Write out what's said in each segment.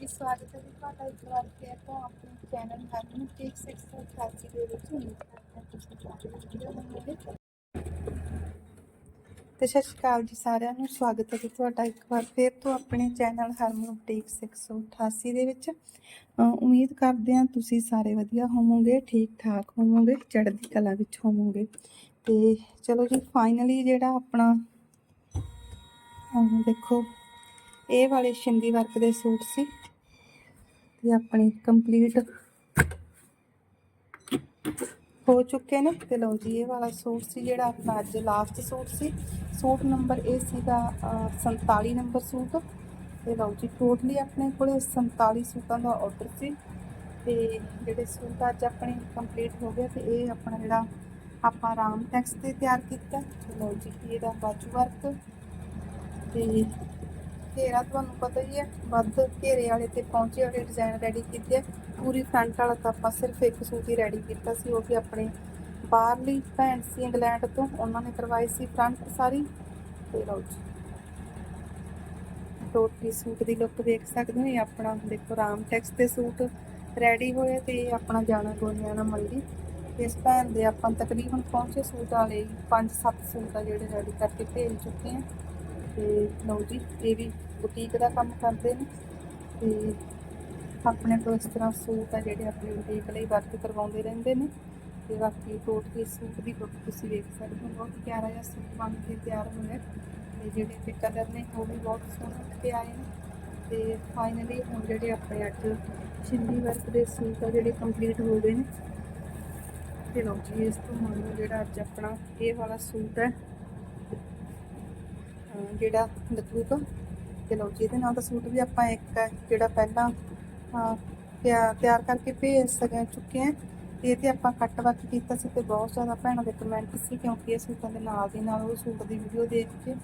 ਜੀ, ਸਵਾਗਤ ਹੈ ਤੁਹਾਡਾ ਇੱਕ ਵਾਰ ਫਿਰ ਤੋਂ ਆਪਣੇ ਚੈਨਲ ਹਰਮਨ ਟੇਕ 688 ਦੇ ਵਿੱਚ ਉਮੀਦ ਕਰਦੇ ਤੁਸੀਂ ਸਾਰੇ ਵਧੀਆ ਹੋਵੋਗੇ ਤੇ ਸਤਿ ਸ਼੍ਰੀ ਅਕਾਲ ਜੀ ਸਾਰਿਆਂ ਨੂੰ। ਸਵਾਗਤ ਹੈ ਜੀ ਤੁਹਾਡਾ ਇੱਕ ਵਾਰ ਫਿਰ ਤੋਂ ਆਪਣੇ ਚੈਨਲ ਹਰਮਨ ਟੇਕ 688 ਦੇ ਵਿੱਚ। ਉਮੀਦ ਕਰਦੇ ਹਾਂ ਤੁਸੀਂ ਸਾਰੇ ਵਧੀਆ ਹੋਵੋਗੇ, ਠੀਕ ਠਾਕ ਹੋਵੋਗੇ, ਚੜ੍ਹਦੀ ਕਲਾ ਵਿੱਚ ਹੋਵੋਗੇ। ਤੇ ਚਲੋ ਜੀ ਫਾਈਨਲੀ ਜਿਹੜਾ ਆਪਣਾ ਦੇਖੋ, ਇਹ ਵਾਲੇ ਸ਼ਿੰਦੀ ਵਰਕ ਦੇ ਸੂਟ ਸੀ। ਤੇ ਆਪਣੀ ਕੰਪਲੀਟ ਹੋ ਚੁੱਕੇ ਨੇ। ਤੇ ਲਓ ਜੀ ਇਹ ਵਾਲਾ ਸੂਟ ਸੀ ਜਿਹੜਾ ਆਪਣਾ ਅੱਜ ਲਾਸਟ ਸੂਟ ਸੀ। ਸੂਟ ਨੰਬਰ ਇਹ ਸੀਗਾ ਅਹ, 47 ਨੰਬਰ ਸੂਟ। ਤੇ ਲਓ ਜੀ ਟੋਟਲੀ ਆਪਣੇ ਕੋਲੇ 47 ਸੂਟਾਂ ਦਾ ਆਰਡਰ ਸੀ। ਤੇ ਜਿਹੜੇ ਸੂਟ ਅੱਜ ਆਪਣੇ ਕੰਪਲੀਟ ਹੋ ਗਏ ਤੇ ਇਹ ਆਪਣਾ ਜਿਹੜਾ ਆਪਾਂ ਰਾਮ ਟੈਕਸ ਤੇ ਤਿਆਰ ਕੀਤਾ। ਤੇ ਲਓ ਜੀ ਇਹਦਾ ਬਾਜੂ ਵਰਕ ਤੇ ਘੇਰਾ, ਤੁਹਾਨੂੰ ਪਤਾ ਹੀ ਹੈ, ਵੱਧ ਘੇਰੇ ਵਾਲੇ ਤੇ ਪਹੁੰਚੇ ਵਾਲੇ ਡਿਜ਼ਾਈਨ ਰੈਡੀ ਕੀਤੇ ਆ। ਪੂਰੀ ਫਰੰਟ ਵਾਲਾ ਤਾਂ ਆਪਾਂ ਸਿਰਫ ਇੱਕ ਸੂਟ ਹੀ ਰੈਡੀ ਕੀਤਾ ਸੀ, ਉਹ ਵੀ ਆਪਣੇ ਬਾਹਰਲੀ ਭੈਣ ਸੀ ਇੰਗਲੈਂਡ ਤੋਂ, ਉਹਨਾਂ ਨੇ ਕਰਵਾਈ ਸੀ ਫਰੰਟ ਸਾਰੀ। ਤੇ ਲਓ ਜੀ। ਟੋਟਲੀ ਸੂਟ ਦੀ ਲੁੱਕ ਦੇਖ ਸਕਦੇ ਹੋ, ਇਹ ਆਪਣਾ ਦੇਖੋ ਰਾਮ ਟੈਕਸ ਦੇ ਸੂਟ ਰੈਡੀ ਹੋਏ ਤੇ ਇਹ ਆਪਣਾ ਜਾਣਾ ਗੋਨਿਆਣਾ ਮੰਡੀ ਇਸ ਭੈਣ ਦੇ ਆਪਾਂ ਤਕਰੀਬਨ ਪਹੁੰਚੇ ਸੂਟ ਵਾਲੇ 5-7 ਸੂਟ ਆ ਜਿਹੜੇ ਰੈਡੀ ਕਰਕੇ ਭੇਜ ਚੁੱਕੇ ਆ। ਤੇ ਲਓ ਜੀ, ਇਹ ਵੀ ਬੁਟੀਕ ਦਾ ਕੰਮ ਕਰਦੇ ਨੇ ਤੇ ਆਪਣੇ ਤੋਂ ਇਸ ਤਰ੍ਹਾਂ ਸੂਟ ਆ ਜਿਹੜੇ ਆਪਣੇ ਬੁਟੀਕ ਲਈ ਵਰਕ ਕਰਵਾਉਂਦੇ ਰਹਿੰਦੇ ਨੇ ਤੇ ਬਾਕੀ ਟੋਟਲੀ ਸੂਟ ਦੀ ਲੁੱਕ ਤੁਸੀਂ ਵੇਖ ਸਕਦੇ ਹੋ, ਬਹੁਤ ਪਿਆਰਾ ਜਿਹਾ ਸੂਟ ਬਣ ਕੇ ਤਿਆਰ ਹੋਇਆ ਤੇ ਜਿਹੜੇ ਤੇ ਕਲਰ ਨੇ ਉਹ ਵੀ ਬਹੁਤ ਸੋਹਣੇ ਤੇ ਆਏ ਨੇ ਤੇ ਫਾਈਨਲੀ ਹੁਣ ਜਿਹੜੇ ਆਪਣੇ ਅੱਜ ਛਿੱਲੀ ਵਰਕ ਦੇ ਸੂਟ ਆ ਜਿਹੜੇ ਕੰਪਲੀਟ ਹੋ ਗਏ ਨੇ ਤੇ ਲਓ ਜੀ, ਇਸ ਤੋਂ ਹੁਣ ਜਿਹੜਾ ਅੱਜ ਆਪਣਾ ਇਹ ਵਾਲਾ ਸੂਟ ਹੈ ਜਿਹੜਾ ਲੱਗੂਗਾ ਤੇ। ਲਓ ਜੀ ਇਹਦੇ ਨਾਲ ਦਾ ਸੂਟ ਵੀ ਆਪਾਂ ਇੱਕ ਜਿਹੜਾ ਪਹਿਲਾਂ ਅਹ, ਤਿਆਰ ਕਰਕੇ ਭੇਜ ਸਕੇ ਚੁੱਕੇ ਹਾਂ। ਤੇ ਇਹ ਤੇ ਆਪਾਂ ਕੱਟ ਵੱਟ ਕੀਤਾ ਸੀ ਤੇ ਬਹੁਤ ਜ਼ਿਆਦਾ ਭੈਣਾਂ ਦੇ ਕਮੈਂਟ ਸੀ ਕਿਉਂਕਿ ਇਹ ਸੂਟਾਂ ਦੇ ਨਾਲ ਦੀ ਨਾਲ ਉਹ ਸੂਟ ਦੀ ਵੀਡੀਓ ਦੇਖ ਕੇ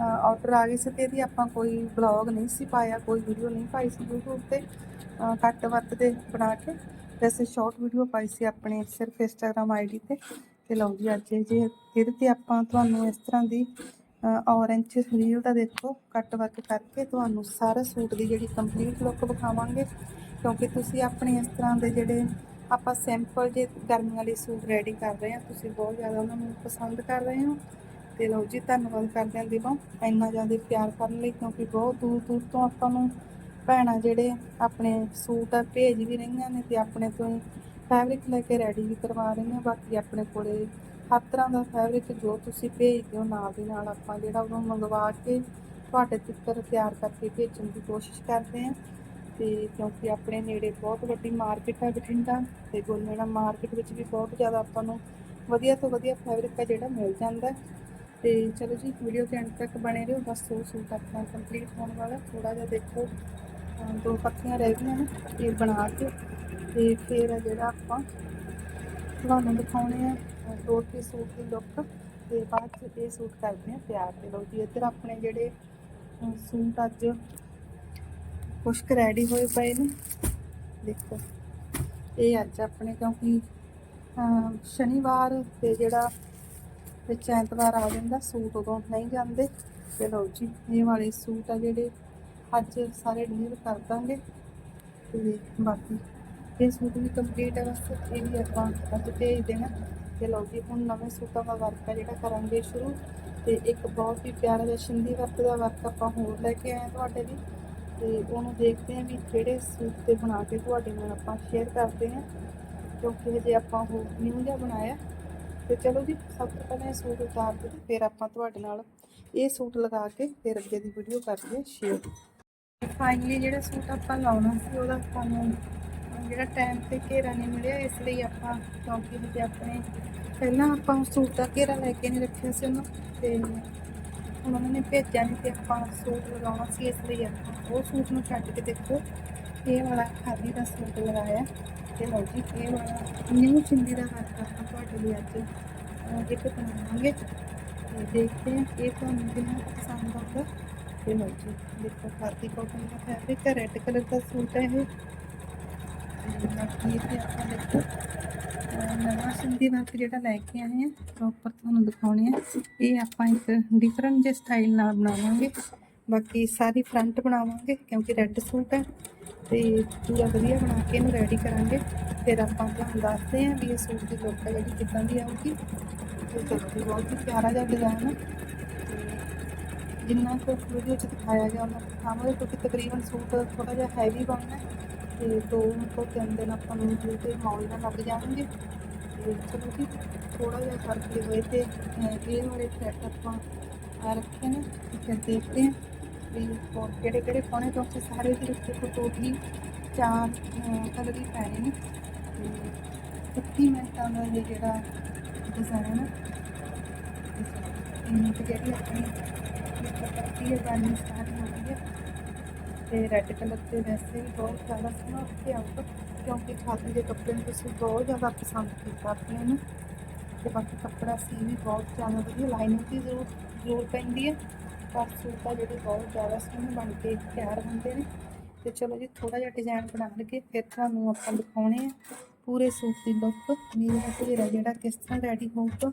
ਆਰਡਰ ਆ ਗਏ ਸੀ ਤੇ ਇਹਦੀ ਆਪਾਂ ਕੋਈ ਬਲੌਗ ਨਹੀਂ ਸੀ ਪਾਇਆ ਕੋਈ ਵੀਡੀਓ ਨਹੀਂ ਪਾਈ ਸੀ YouTube ਤੇ ਕੱਟ ਵੱਟ ਦੇ ਬਣਾ ਕੇ। ਵੈਸੇ ਸ਼ਾਰਟ ਵੀਡੀਓ ਪਾਈ ਸੀ ਆਪਣੇ ਸਿਰਫ ਇੰਸਟਾਗ੍ਰam ਆਈਡੀ ਤੇ। ਤੇ ਲਓ ਜੀ ਅੱਜ ਜੇ ਇਹਦੇ ਤੇ ਆਪਾਂ ਤੁਹਾਨੂੰ ਇਸ ਤਰ੍ਹਾਂ ਦੀ ਔਰੇਂਜ ਰੀਲ ਦਾ ਦੇਖੋ ਕੱਟ ਵਰਕ ਕਰਕੇ ਤੁਹਾਨੂੰ ਸਾਰਾ ਸੂਟ ਦੀ ਜਿਹੜੀ ਕੰਪਲੀਟ ਲੁੱਕ ਵਿਖਾਵਾਂਗੇ। ਕਿਉਂਕਿ ਤੁਸੀਂ ਆਪਣੇ ਇਸ ਤਰ੍ਹਾਂ ਦੇ ਜਿਹੜੇ ਆਪਾਂ ਸਿੰਪਲ ਜੇ ਗਰਮੀ ਵਾਲੇ ਸੂਟ ਰੈਡੀ ਕਰ ਰਹੇ ਹਾਂ, ਤੁਸੀਂ ਬਹੁਤ ਜ਼ਿਆਦਾ ਉਹਨਾਂ ਨੂੰ ਪਸੰਦ ਕਰ ਰਹੇ ਹੋ। ਤੇ ਲਓ ਜੀ, ਧੰਨਵਾਦ ਕਰਦੇ ਹਾਂ ਦਿਲੋਂ ਇੰਨਾ ਜ਼ਿਆਦਾ ਪਿਆਰ ਕਰਨ ਲਈ, ਕਿਉਂਕਿ ਬਹੁਤ ਦੂਰ ਦੂਰ ਤੋਂ ਆਪਾਂ ਨੂੰ ਭੈਣਾਂ ਜਿਹੜੇ ਆਪਣੇ ਸੂਟ ਭੇਜ ਵੀ ਰਹੀਆਂ ਨੇ ਤੇ ਆਪਣੇ ਤੋਂ ਹੀ ਫੈਬਰਿਕ ਲੈ ਕੇ ਰੈਡੀ ਵੀ ਕਰਵਾ ਰਹੀਆਂ, ਬਾਕੀ ਆਪਣੇ ਕੋਲੇ ਹਰ ਤਰ੍ਹਾਂ ਦਾ ਫੈਬਰਿਕ ਜੋ ਤੁਸੀਂ ਭੇਜਦੇ ਹੋ ਨਾਲ ਦੀ ਨਾਲ ਆਪਾਂ ਜਿਹੜਾ ਉਹਨੂੰ ਮੰਗਵਾ ਕੇ ਤੁਹਾਡੇ ਤੱਕ ਤਿਆਰ ਕਰਕੇ ਭੇਜਣ ਦੀ ਕੋਸ਼ਿਸ਼ ਕਰਦੇ ਹਾਂ ਤੇ ਕਿਉਂਕਿ ਆਪਣੇ ਨੇੜੇ ਬਹੁਤ ਵੱਡੀ ਮਾਰਕੀਟ ਹੈ ਬਠਿੰਡਾ ਤੇ ਗੋਨੇੜਾ ਮਾਰਕੀਟ ਵਿੱਚ ਵੀ ਬਹੁਤ ਜ਼ਿਆਦਾ ਆਪਾਂ ਨੂੰ ਵਧੀਆ ਤੋਂ ਵਧੀਆ ਫੈਬਰਿਕ ਹੈ ਜਿਹੜਾ ਮਿਲ ਜਾਂਦਾ ਹੈ। ਤੇ ਚਲੋ ਜੀ ਵੀਡੀਓ ਦੇ ਅੰਤ ਤੱਕ ਬਣੇ ਰਹੋ, ਬਸ ਉਹ ਸੂਟ ਆਪਣਾ ਕੰਪਲੀਟ ਹੋਣ ਵਾਲਾ ਥੋੜਾ ਜਿਹਾ ਦੇਖੋ ਦੋ ਪੱਤੀਆਂ ਰਹਿ ਗਈਆਂ ਨੇ, ਇਹ ਬਣਾ ਕੇ ਤੇ ਫਿਰ ਜਿਹੜਾ ਆਪਾਂ ਤੁਹਾਨੂੰ ਦਿਖਾਉਣੇ ਆ ਅਹ ਤੇ ਸੂਟ ਦੀ ਲੁੱਕ ਤੇ ਬਾਅਦ ਚ ਇਹ ਸੂਟ ਕਰਦੇ ਆ ਤਿਆਰ ਤੇ ਲਓ ਜੀ। ਇੱਧਰ ਆਪਣੇ ਜਿਹੜੇ ਸੂਟ ਅੱਜ ਕੁਸ਼ਕ ਰੈਡੀ ਹੋਏ ਪਏ ਨੇ। ਦੇਖੋ, ਇਹ ਅੱਜ ਆਪਣੇ ਕਿਉਂਕਿ ਸ਼ਨੀਵਾਰ ਤੇ ਜਿਹੜਾ ਵਿੱਚ ਐਤਵਾਰ ਆ ਜਾਂਦਾ, ਸੂਟ ਉਦੋਂ ਨਹੀਂ ਜਾਂਦੇ। ਤੇ ਲਓ ਜੀ, ਇਹ ਵਾਲੇ ਸੂਟ ਆ ਜਿਹੜੇ ਅੱਜ ਸਾਰੇ ਡਿਲੀਵਰ ਕਰ ਦਾਂਗੇ। ਤੇ ਬਾਕੀ ਇਹ ਸੂਟ ਵੀ ਕੰਪਲੀਟ ਹੈ ਬਸ ਇਹ ਵੀ ਆਪਾਂ ਅੱਜ ਭੇਜ ਦੇਣਾ। ਤੇ ਲਓ ਜੀ, ਹੁਣ ਨਵੇਂ ਸੂਟਾਂ ਦਾ ਵਰਕ ਹੈ ਜਿਹੜਾ ਕਰਾਂਗੇ ਸ਼ੁਰੂ। ਤੇ ਇੱਕ ਬਹੁਤ ਹੀ ਪਿਆਰਾ ਜਿਹਾ ਸ਼ਿੰਦੀ ਵਰਕ ਦਾ ਵਰਕ ਆਪਾਂ ਹੋਰ ਲੈ ਕੇ ਆਏ ਹਾਂ ਤੁਹਾਡੇ ਲਈ। ਤੇ ਉਹਨੂੰ ਦੇਖਦੇ ਹਾਂ ਵੀ ਕਿਹੜੇ ਸੂਟ ਤੇ ਬਣਾ ਕੇ ਤੁਹਾਡੇ ਨਾਲ ਆਪਾਂ ਸ਼ੇਅਰ ਕਰਦੇ ਹਾਂ, ਕਿਉਂਕਿ ਹਜੇ ਆਪਾਂ ਉਹ ਨਿਊ ਜਿਹਾ ਬਣਾਇਆ। ਤੇ ਚਲੋ ਜੀ, ਸਭ ਤੋਂ ਪਹਿਲਾਂ ਇਹ ਸੂਟ ਉਤਾਰ ਦਿਓ ਤੇ ਫਿਰ ਆਪਾਂ ਤੁਹਾਡੇ ਨਾਲ ਇਹ ਸੂਟ ਲਗਾ ਕੇ ਫਿਰ ਅੱਗੇ ਦੀ ਵੀਡੀਓ ਕਰਦੇ ਸ਼ੇਅਰ ਫਾਈਨਲੀ ਜਿਹੜਾ ਸੂਟ ਆਪਾਂ ਲਾਉਣਾ ਸੀ, ਉਹਦਾ ਸਾਨੂੰ ਜਿਹੜਾ ਟਾਈਮ ਤੇ ਘੇਰਾ ਨਹੀਂ ਮਿਲਿਆ ਇਸ ਲਈ ਆਪਾਂ ਕਿਉਂਕਿ ਹਜੇ ਆਪਣੇ ਪਹਿਲਾਂ ਆਪਾਂ ਸੂਟ ਦਾ ਘੇਰਾ ਲੈ ਕੇ ਨਹੀਂ ਰੱਖਿਆ ਸੀ ਉਹਨੂੰ ਤੇ ਹੁਣ ਉਹਨਾਂ ਨੇ ਭੇਜਿਆ ਨਹੀਂ ਤੇ ਆਪਾਂ ਸੂਟ ਲਗਾਉਣਾ ਸੀ ਇਸ ਲਈ ਆਪਾਂ ਉਹ ਸੂਟ ਨੂੰ ਛੱਡ ਕੇ ਦੇਖੋ ਇਹ ਵਾਲਾ ਖਾਦੀ ਦਾ ਸੂਟ ਲਗਾਇਆ ਤੇ ਲਓ ਜੀ ਇਹ ਵਾਲਾ ਨਿਊ ਚਿੰਦੀ ਦਾ ਹੱਥ ਆਪਾਂ ਤੁਹਾਡੇ ਲਈ ਅੱਜ ਅਹ, ਇੱਕ ਬਣਾਵਾਂਗੇ ਤੇ ਦੇਖਦੇ ਹਾਂ ਇਹ ਤੁਹਾਨੂੰ ਕਿੰਨਾ ਪਸੰਦ ਆਉਂਦਾ ਤੇ ਲਓ ਜੀ ਦੇਖੋ ਖਾਦੀ ਕਾਟਨ ਦਾ ਫੈਬਰਿਕ ਹੈ ਰੈੱਡ ਕਲਰ ਦਾ ਸੂਟ ਹੈ ਇਹ। ਬਾਕੀ ਇਹ ਤੇ ਆਪਾਂ ਦੇਖੋ ਨਵਾਂ ਸਿੰਧੀ ਵਰਕ ਜਿਹੜਾ ਲੈ ਕੇ ਆਏ ਆ ਪ੍ਰੋਪਰ ਤੁਹਾਨੂੰ ਦਿਖਾਉਣੇ ਆ ਇਹ ਆਪਾਂ ਇੱਕ ਡਿਫਰੈਂਟ ਜਿਹੇ ਸਟਾਈਲ ਨਾਲ ਬਣਾਵਾਂਗੇ ਬਾਕੀ ਸਾਰੀ ਫਰੰਟ ਬਣਾਵਾਂਗੇ ਕਿਉਂਕਿ ਰੈੱਡ ਸੂਟ ਹੈ ਤੇ ਪੂਰਾ ਵਧੀਆ ਬਣਾ ਕੇ ਇਹਨੂੰ ਰੈਡੀ ਕਰਾਂਗੇ ਫਿਰ ਆਪਾਂ ਤੁਹਾਨੂੰ ਦੱਸਦੇ ਹਾਂ ਵੀ ਇਹ ਸੂਟ ਦੀ ਲੁੱਕ ਹੈ ਜਿਹੜੀ ਕਿੱਦਾਂ ਦੀ ਆਊਗੀ ਤੇ ਬਹੁਤ ਹੀ ਪਿਆਰਾ ਜਿਹਾ ਡਿਜ਼ਾਈਨ ਹੈ ਜਿੰਨਾ ਕੁ ਵੀਡੀਓ 'ਚ ਦਿਖਾਇਆ ਗਿਆ, ਉਹਨਾਂ ਦਿਖਾਵਾਂਗੇ ਕਿਉਂਕਿ ਤਕਰੀਬਨ ਸੂਟ ਥੋੜਾ ਜਿਹਾ ਹੈਵੀ ਬਣਨਾ ਹੈ ਤੇ ਦੋ ਤੋਂ ਤਿੰਨ ਦਿਨ ਆਪਾਂ ਨੂੰ ਜਿਹੜੇ ਮੌਲ ਨਾਲ ਲੱਗ ਜਾਣਗੇ। ਤੇ ਚਲੋ ਜੀ ਥੋੜਾ ਜਿਹਾ ਕਰਕੇ ਹੋਏ ਤੇ ਇਹ ਵਾਲੇ ਥਰੈਡ ਆਪਾਂ ਆ ਰੱਖੇ ਨੇ, ਤੇ ਫਿਰ ਦੇਖਦੇ ਹਾਂ ਵੀ ਹੋਰ ਕਿਹੜੇ ਕਿਹੜੇ ਪਾਉਣੇ, ਕਿਉਂਕਿ ਸਾਰੇ ਦੇ ਵਿੱਚ ਦੇਖੋ ਟੋਟਲੀ ਚਾਰ ਕਲਰ ਹੀ ਪੈਣੇ ਨੇ। ਤੇ 31 ਮਿੰਟਾਂ ਦਾ ਇਹ ਜਿਹੜਾ ਡਿਜ਼ਾਈਨ ਹੈ ਇਹ ਜਿਹੜੀ ਆਪਣੀ ਪੱਤੀ ਹੈ ਜਾਨੀ ਸਟਾਰਟ ਹੋ ਗਈ ਹੈ। ਤੇ ਰੈੱਡ ਕਲਰ ਤੇ ਵੈਸੇ ਵੀ ਬਹੁਤ ਜ਼ਿਆਦਾ ਸੋਹਣਾ ਉੱਤੇ ਆਊਗਾ, ਕਿਉਂਕਿ ਛਾਤੀ ਦੇ ਕੱਪੜੇ ਨੂੰ ਤੁਸੀਂ ਬਹੁਤ ਜ਼ਿਆਦਾ ਪਸੰਦ ਕੀਤਾ ਆਪਣੇ ਨੂੰ ਤੇ ਬਾਕੀ ਕੱਪੜਾ ਸੀ ਵੀ ਬਹੁਤ ਜ਼ਿਆਦਾ ਵਧੀਆ ਲਾਈਨਿੰਗ ਦੀ ਜ਼ਰੂਰ ਜ਼ਰੂਰ ਪੈਂਦੀ ਹੈ। ਪਰ ਸੂਟ ਆ ਜਿਹੜੇ ਬਹੁਤ ਜ਼ਿਆਦਾ ਸੋਹਣੇ ਬਣ ਕੇ ਤਿਆਰ ਹੁੰਦੇ ਨੇ। ਤੇ ਚਲੋ ਜੀ ਥੋੜਾ ਜਿਹਾ ਡਿਜ਼ਾਈਨ ਬਣਾ ਲਈਏ, ਫਿਰ ਤੁਹਾਨੂੰ ਆਪਾਂ ਦਿਖਾਉਣੇ ਆ ਪੂਰੇ ਸੂਟ ਦੀ ਲੁੱਕ ਮੇਰਾ ਘੇਰਾ ਜਿਹੜਾ ਕਿਸ ਤਰ੍ਹਾਂ ਰੈਡੀ ਹੋਊਗਾ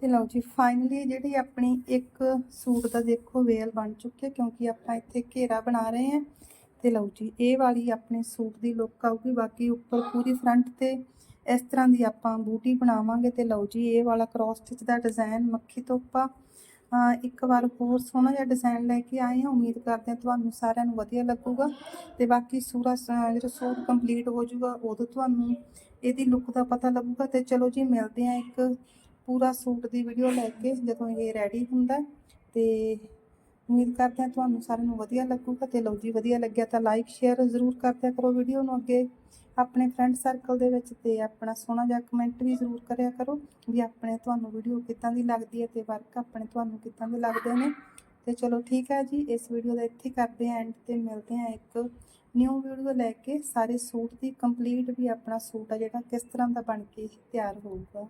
ਤੇ ਲਓ ਜੀ ਫਾਈਨਲੀ ਜਿਹੜੀ ਆਪਣੀ ਇੱਕ ਸੂਟ ਦਾ ਦੇਖੋ ਵੇਲ ਬਣ ਚੁੱਕੀ ਹੈ ਕਿਉਂਕਿ ਆਪਾਂ ਇੱਥੇ ਘੇਰਾ ਬਣਾ ਰਹੇ ਹਾਂ। ਤੇ ਲਓ ਜੀ, ਇਹ ਵਾਲੀ ਆਪਣੇ ਸੂਟ ਦੀ ਲੁੱਕ ਆਊਗੀ, ਬਾਕੀ ਉੱਪਰ ਪੂਰੀ ਫਰੰਟ ਤੇ ਇਸ ਤਰ੍ਹਾਂ ਦੀ ਆਪਾਂ ਬੂਟੀ ਬਣਾਵਾਂਗੇ। ਤੇ ਲਓ ਜੀ, ਇਹ ਵਾਲਾ ਕ੍ਰਾਸ ਸਟਿਚ ਦਾ ਡਿਜ਼ਾਈਨ ਮੱਖੀ ਤੋਪਾ। ਇੱਕ ਵਾਰ ਹੋਰ ਸੋਹਣਾ ਜਿਹਾ ਡਿਜ਼ਾਈਨ ਲੈ ਕੇ ਆਏ ਹਾਂ। ਉਮੀਦ ਕਰਦੇ ਹਾਂ ਤੁਹਾਨੂੰ ਸਾਰਿਆਂ ਨੂੰ ਵਧੀਆ ਲੱਗੂਗਾ। ਤੇ ਬਾਕੀ ਸੂਰਾ ਜਿਹੜਾ ਸੂਟ ਕੰਪਲੀਟ ਹੋ ਜਾਊਗਾ, ਉਦੋਂ ਤੁਹਾਨੂੰ ਇਹਦੀ ਲੁੱਕ ਦਾ ਪਤਾ ਲੱਗੂਗਾ। ਤੇ ਚਲੋ ਜੀ, ਮਿਲਦੇ ਹਾਂ ਇੱਕ ਪੂਰਾ ਸੂਟ ਦੀ ਵੀਡੀਓ ਲੈ ਕੇ ਜਦੋਂ ਇਹ ਰੈਡੀ ਹੁੰਦਾ ਹੈ। ਤੇ ਉਮੀਦ ਕਰਦੇ ਹਾਂ ਤੁਹਾਨੂੰ ਸਾਰਿਆਂ ਨੂੰ ਵਧੀਆ ਲੱਗੂਗਾ ਤੇ ਲਓ ਜੀ, ਵਧੀਆ ਲੱਗਿਆ ਤਾਂ ਲਾਈਕ ਸ਼ੇਅਰ ਜ਼ਰੂਰ ਕਰਦਿਆ ਕਰੋ ਵੀਡੀਓ ਨੂੰ ਅੱਗੇ। ਆਪਣੇ ਫਰੈਂਡ ਸਰਕਲ ਦੇ ਵਿੱਚ ਤੇ ਆਪਣਾ ਸੋਹਣਾ ਜਿਹਾ ਕਮੈਂਟ ਵੀ ਜ਼ਰੂਰ ਕਰਿਆ ਕਰੋ ਵੀ ਆਪਣੇ ਤੁਹਾਨੂੰ ਵੀਡੀਓ ਕਿੱਦਾਂ ਦੀ ਲੱਗਦੀ ਹੈ ਤੇ ਵਰਕ ਆਪਣੇ ਤੁਹਾਨੂੰ ਕਿੱਦਾਂ ਦੇ ਲੱਗਦੇ ਨੇ। ਤੇ ਚਲੋ ਠੀਕ ਹੈ ਜੀ, ਇਸ ਵੀਡੀਓ ਦਾ ਇੱਥੇ ਕਰਦੇ ਹਾਂ ਐਂਡ ਤੇ ਮਿਲਦੇ ਹਾਂ ਇੱਕ ਨਿਊ ਵੀਡੀਓ ਲੈ ਕੇ। ਸਾਰੇ ਸੂਟ ਦੀ ਕੰਪਲੀਟ ਵੀ ਆਪਣਾ ਸੂਟ ਆ ਜਿਹੜਾ ਕਿਸ ਤਰ੍ਹਾਂ ਦਾ ਬਣ ਕੇ ਤਿਆਰ ਹੋਊਗਾ।